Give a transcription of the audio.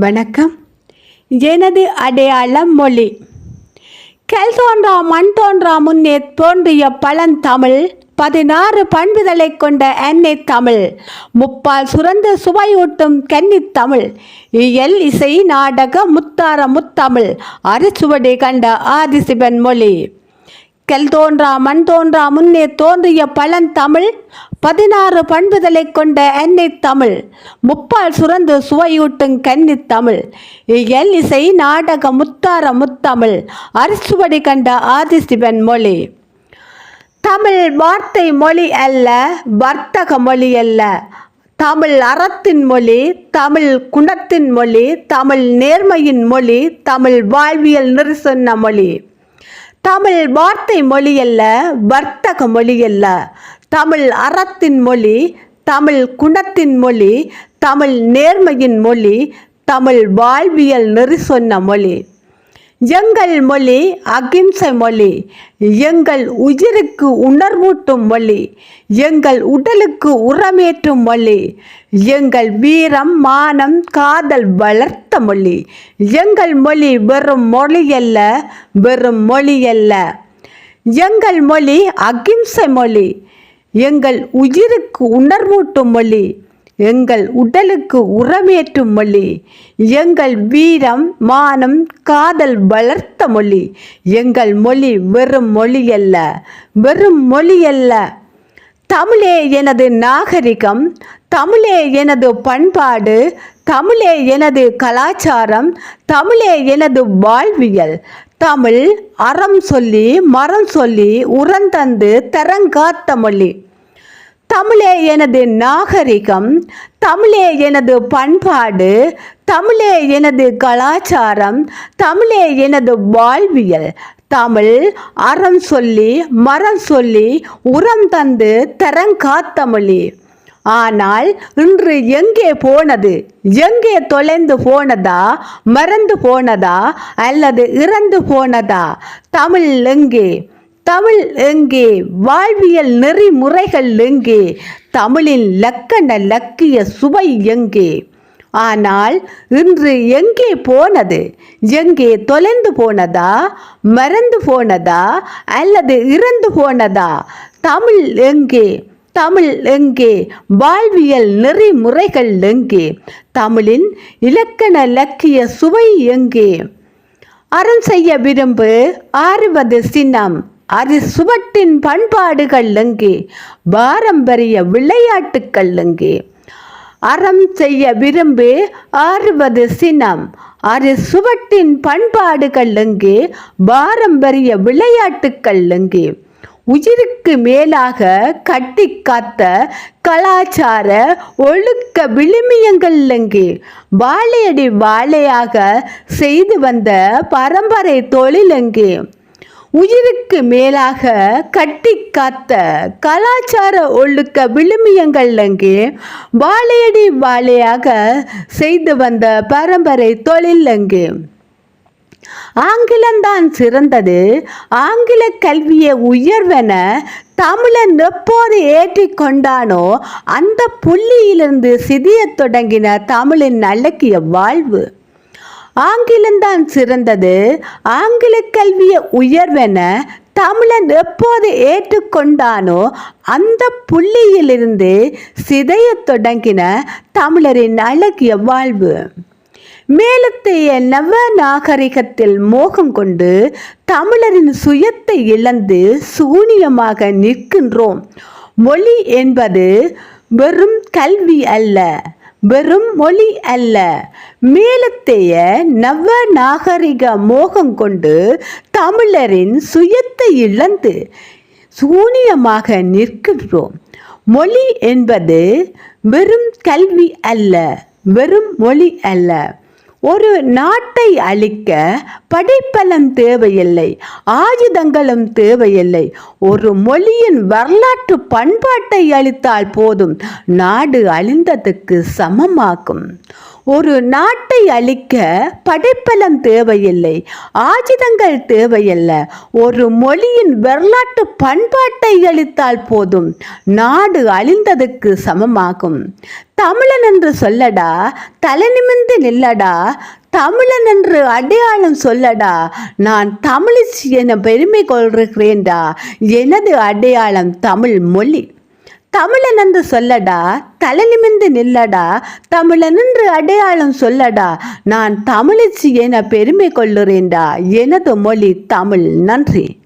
வணக்கம். எனது அடையாளம் மொழி. கல் தோன்றா மண் தோன்றா முன்னே தோன்றிய பழந்தமிழ். பதினாறு பண்புகளை கொண்ட அன்னை தமிழ். முப்பால் சுரந்த சுவையூட்டும் கன்னித்தமிழ் இயல் இசை நாடக முத்தார முத்தமிழ். அரிச்சுவடி கண்ட ஆதிசிவன் மொழி. கல் தோன்றா மண் தோன்றா முன்னே தோன்றிய பழந்தமிழ். பதினாறு பண்புதலை கொண்ட என்னை தமிழ். முப்பால் சுரந்து சுவையூட்டும் கன்னி தமிழ். இயல் இசை நாடக முத்தார முத்தமிழ். அரிசுவடி கண்ட ஆதிசிவன் மொழி. தமிழ் வார்த்தை மொழி அல்ல வர்த்தக மொழி அல்ல. தமிழ் அறத்தின் மொழி தமிழ் குணத்தின் மொழி தமிழ் நேர்மையின் மொழி தமிழ் வாழ்வியல் நெறி சொன்ன மொழி. தமிழ் வார்த்தை மொழி அல்ல வர்த்தக மொழி அல்ல. தமிழ் அறத்தின் மொழி தமிழ் குணத்தின் மொழி தமிழ் நேர்மையின் மொழி தமிழ் வாழ்வியல் நெறி சொன்ன மொழி. எங்கள் மொழி அகிம்சை மொழி எங்கள் உயிருக்கு உணர்வூட்டும் மொழி எங்கள் உடலுக்கு உரமேற்றும் மொழி எங்கள் வீரம் மானம் காதல் வளர்த்த மொழி. எங்கள் மொழி வெறும் மொழி அல்ல வெறும் மொழி அல்ல எங்கள் மொழி அகிம்சை மொழி எங்கள் உயிருக்கு உணர்வூட்டும் மொழி எங்கள் உடலுக்கு உரமேற்றும் மொழி எங்கள் வீரம் மானம் காதல் வளர்த்த மொழி. எங்கள் மொழி வெறும் மொழி அல்ல வெறும் மொழி அல்ல தமிழே எனது நாகரிகம் தமிழே எனது பண்பாடு தமிழே எனது கலாச்சாரம் தமிழே எனது வாழ்வியல் தமிழ் அறம் சொல்லி மரம் சொல்லி உரந்தந்து தரங்காத்த மொழி தமிழே. எனது நாகரிகம் தமிழே எனது பண்பாடு தமிழே எனது கலாச்சாரம் தமிழே எனது வாழ்வியல். தமிழ் அறம் சொல்லி மரம் சொல்லி உரம் தந்து தரங்காத்த மொழி ஆனால் இன்று எங்கே போனது? எங்கே தொலைந்து போனதா? மறந்து போனதா? அல்லது இறந்து போனதா? தமிழ் எங்கே? தமிழ் எங்கே? வாழ்வியல் நெறிமுறைகள் எங்கே? தமிழின் லக்கண லக்கிய சுவை எங்கே? ஆனால் இன்று எங்கே போனது? எங்கே தொலைந்து போனதா? மறந்து போனதா? அல்லது இறந்து போனதா? தமிழ் எங்கே? தமிழ் எங்கே? வாழ்வியல் நெறிமுறைகள் எங்கே? தமிழின் இலக்கண லக்கிய சுவை எங்கே? அறம் செய்ய விரும்பு ஆறுவது சின்னம். அரி சுவட்டின் பண்பாடுகள் எங்கே? பாரம்பரிய விளையாட்டுக்கள் எங்கே? அறம் செய்ய விரும்பு ஆறுவது சினம் அரி சுவட்டின் பண்பாடுகள் எங்கே? பாரம்பரிய விளையாட்டுக்கள் எங்கே? உயிருக்கு மேலாக கட்டி காத்த கலாச்சார ஒழுக்க விழுமியங்கள்லங்கு வாழையடி வாழையாக செய்து வந்த பரம்பரை தொழில் எங்கே உயிருக்கு மேலாக கட்டி காத்த கலாச்சார ஒழுக்க விழுமியங்கள்லங்கே வாழையடி வாழையாக செய்து வந்த பரம்பரை தொழில் ஆங்கிலம்தான் சிறந்தது. ஆங்கில கல்வியை உயர்வென தமிழன் எப்போது ஏற்றிக்கொண்டானோ அந்த புள்ளியிலிருந்து சிதிய தொடங்கின தமிழின் அழகிய வாழ்வு. ஆங்கிலம்தான் சிறந்தது. ஆங்கில கல்வியை உயர்வென தமிழன் எப்போது ஏற்றுக்கொண்டானோ அந்த புள்ளியிலிருந்து சிதைய தொடங்கின தமிழரின் அழகிய வாழ்வு. மேலத்தைய நவ நாகரிகத்தில் மோகம் கொண்டு தமிழரின் சுயத்தை இழந்து சூனியமாக நிற்கின்றோம். மொழி என்பது வெறும் கல்வி அல்ல வெறும் மொழி அல்ல. மேலத்தைய நவ நாகரிக மோகம் கொண்டு தமிழரின் சுயத்தை இழந்து சூனியமாக நிற்கின்றோம். மொழி என்பது வெறும் கல்வி அல்ல வெறும் மொழி அல்ல. ஒரு நாட்டை அழிக்க படைப்பலம் தேவையில்லை ஆயுதங்களும் தேவையில்லை. ஒரு மொழியின் வரலாற்று பண்பாட்டை அளித்தால் போதும் நாடு அழிந்ததுக்கு சமமாக்கும் ஒரு நாட்டை அழிக்க படைப்பலம் தேவையில்லை ஆயுதங்கள் தேவையல்ல. ஒரு மொழியின் வரலாற்று பண்பாட்டை அளித்தால் போதும் நாடு அழிந்ததுக்கு சமமாகும். தமிழன் என்று சொல்லடா தலை நிமிந்து நில்லடா. தமிழன் என்று அடையாளம் சொல்லடா நான் தமிழிச்சி என பெருமை கொள்கிறேன்டா. எனது அடையாளம் தமிழ் மொழி. தமிழன் என்று சொல்லடா தலை நிமிந்து நில்லடா தமிழன் என்று அடையாளம் சொல்லடா நான் தமிழச்சி என பெருமை கொள்ளுறேன்டா எனது மொழி தமிழ். நன்றி.